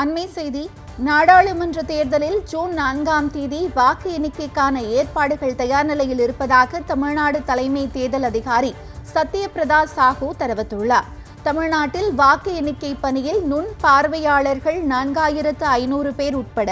அண்மை செய்தி நாடாளுமன்ற தேர்தலில் ஜூன் நான்காம் தேதி வாக்கு எண்ணிக்கைக்கான ஏற்பாடுகள் தயார் நிலையில் இருப்பதாக தமிழ்நாடு தலைமை தேர்தல் அதிகாரி சத்யபிரதா சாஹூ தெரிவித்துள்ளார். தமிழ்நாட்டில் வாக்கு எண்ணிக்கை பணியில் நுண் பார்வையாளர்கள் நான்காயிரத்து ஐநூறு பேர் உட்பட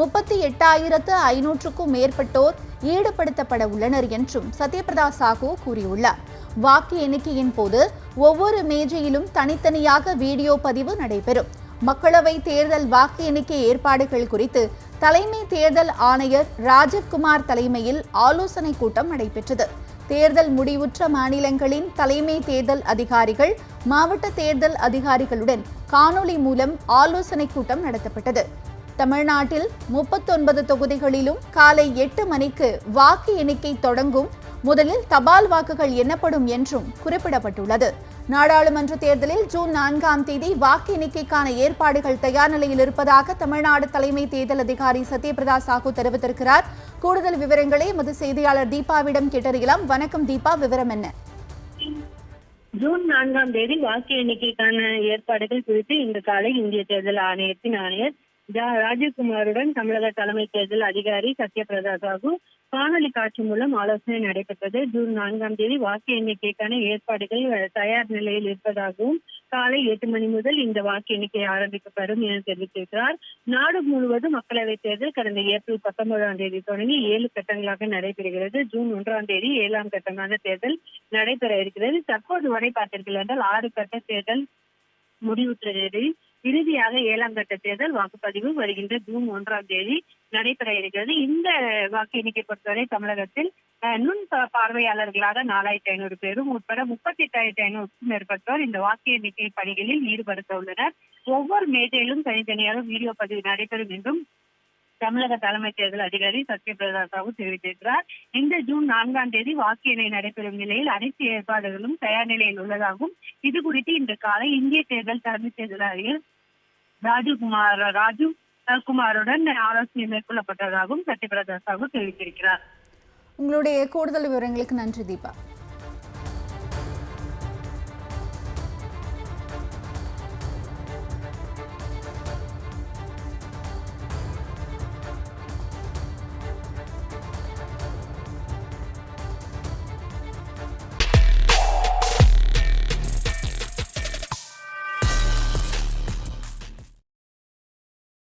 முப்பத்தி எட்டாயிரத்து ஐநூற்றுக்கும் மேற்பட்டோர் ஈடுபடுத்தப்பட உள்ளனர் என்றும் சத்யபிரதா சாஹூ கூறியுள்ளார். வாக்கு எண்ணிக்கையின் போது ஒவ்வொரு மேஜையிலும் தனித்தனியாக வீடியோ பதிவு நடைபெறும். மக்களவை தேர்தல் வாக்கு எண்ணிக்கை ஏற்பாடுகள் குறித்து தலைமை தேர்தல் ஆணையர் ராஜீவ்குமார் தலைமையில் ஆலோசனை கூட்டம் நடைபெற்றது. தேர்தல் முடிவுற்ற மாநிலங்களின் தலைமை தேர்தல் அதிகாரிகள் மாவட்ட தேர்தல் அதிகாரிகளுடன் காணொலி மூலம் ஆலோசனை கூட்டம் நடத்தப்பட்டது. தமிழ்நாட்டில் முப்பத்தொன்பது தொகுதிகளிலும் காலை எட்டு மணிக்கு வாக்கு எண்ணிக்கை தொடங்கும் முதலில் தபால் வாக்குகள் எண்ணப்படும் என்றும் குறிப்பிடப்பட்டுள்ளது. நாடாளுமன்ற தேர்தலில் ஜூன் நான்காம் தேதி வாக்கு எண்ணிக்கைக்கான ஏற்பாடுகள் தயார் நிலையில் இருப்பதாக தமிழ்நாடு தலைமை தேர்தல் அதிகாரி சத்யபிரதா சாஹூ தெரிவித்திருக்கிறார். கூடுதல் விவரங்களை எமது செய்தியாளர் தீபாவிடம் கேட்டறியலாம். வணக்கம் தீபா விவரம் என்ன? ஜூன் நான்காம் தேதி வாக்கு எண்ணிக்கைக்கான ஏற்பாடுகள் குறித்து இன்று காலை இந்திய தேர்தல் ஆணையத்தின் ஆணையர் ராஜீவ்குமாருடன் தமிழக தலைமை தேர்தல் அதிகாரி சத்யபிரதா சாகு. காணொலி காட்சி மூலம் ஆலோசனை நடைபெற்றது. ஜூன் நான்காம் தேதி வாக்கு எண்ணிக்கைக்கான ஏற்பாடுகள் தயார் நிலையில் இருப்பதாகவும் காலை எட்டு மணி முதல் இந்த வாக்கு எண்ணிக்கை ஆரம்பிக்கப்படும் என தெரிவித்திருக்கிறார். நாடு முழுவதும் மக்களவைத் தேர்தல் கடந்த ஏப்ரல் பத்தொன்பதாம் தேதி தொடங்கி ஏழு கட்டங்களாக நடைபெறுகிறது. ஜூன் ஒன்றாம் தேதி ஏழாம் கட்டமான தேர்தல் நடைபெற இருக்கிறது. தற்போது வரை பார்த்தீர்கள் என்றால் ஆறு கட்ட தேர்தல் முடிவுற்ற நிலையில் இறுதியாக ஏழாம் கட்ட தேர்தல் வாக்குப்பதிவு வருகின்ற ஜூன் ஒன்றாம் தேதி நடைபெற இருக்கிறது. இந்த வாக்கு எண்ணிக்கை பொறுத்தவரை தமிழகத்தில் அஹ், நுண் பார்வையாளர்களாக நாலாயிரத்தி ஐநூறு பேரும் உட்பட முப்பத்தி எட்டாயிரத்தி ஐநூறுக்கும் மேற்பட்டோர் இந்த வாக்கு எண்ணிக்கை பணிகளில் ஈடுபடுத்த உள்ளனர் ஒவ்வொரு மேஜையிலும் தனித்தனியாக வீடியோ பதிவு நடைபெறும் என்றும் தமிழக தலைமை தேர்தல் அதிகாரி சத்யபிரதா சாஹூ தெரிவித்திருக்கிறார். இந்த ஜூன் நான்காம் தேதி வாக்கு எண்ணை நடைபெறும் நிலையில் அனைத்து ஏற்பாடுகளும் தயார் நிலையில் உள்ளதாகவும் இது குறித்து இன்று காலை இந்திய தேர்தல் தலைமை தேர்தல் அதிகாரி ராஜீவ்குமார் ராஜு குமாருடன் ஆலோசனை மேற்கொள்ளப்பட்டதாகவும் சத்யபிரதா சாஹூ தெரிவித்திருக்கிறார். உங்களுடைய கூடுதல் விவரங்களுக்கு நன்றி தீபா.